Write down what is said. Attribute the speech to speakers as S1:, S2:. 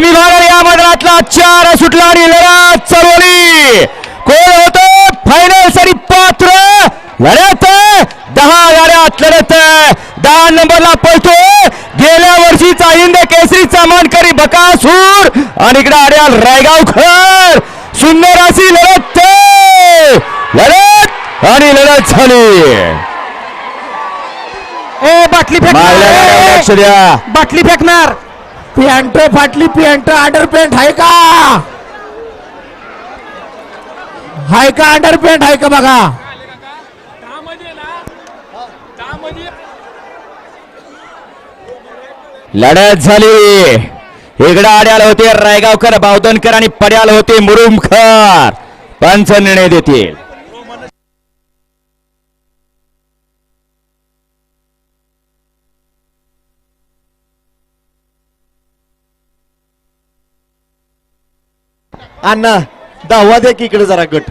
S1: Semifinal या मैदानातला चार सुटला आणि लढत चालवली कोण होत? फायनलसाठी पात्र. लढत दहा गाड्यात लढत दहा नंबरला पळतो. गेल्या वर्षीचा हिंद केसरीचा मानकरी बकासूर आणि इकडे आड्याल रायगावकर सुंदर अशी लढत लढत आणि लढत झाली.
S2: ए बाटली फेकणार. बाटली फेकणार. पॅन्ट फाटली पॅन्ट अंडर पॅन्ट आहे का? हाय का अंडर पॅन्ट? आहे का बघा?
S1: लढत झाली. इकडे आड्याला होते रायगावकर बावधनकर आणि पड्याला होते मुरुमकर पंच निर्णय देतील.
S3: अण्णा दहावा द्या की इकडे जरा गट.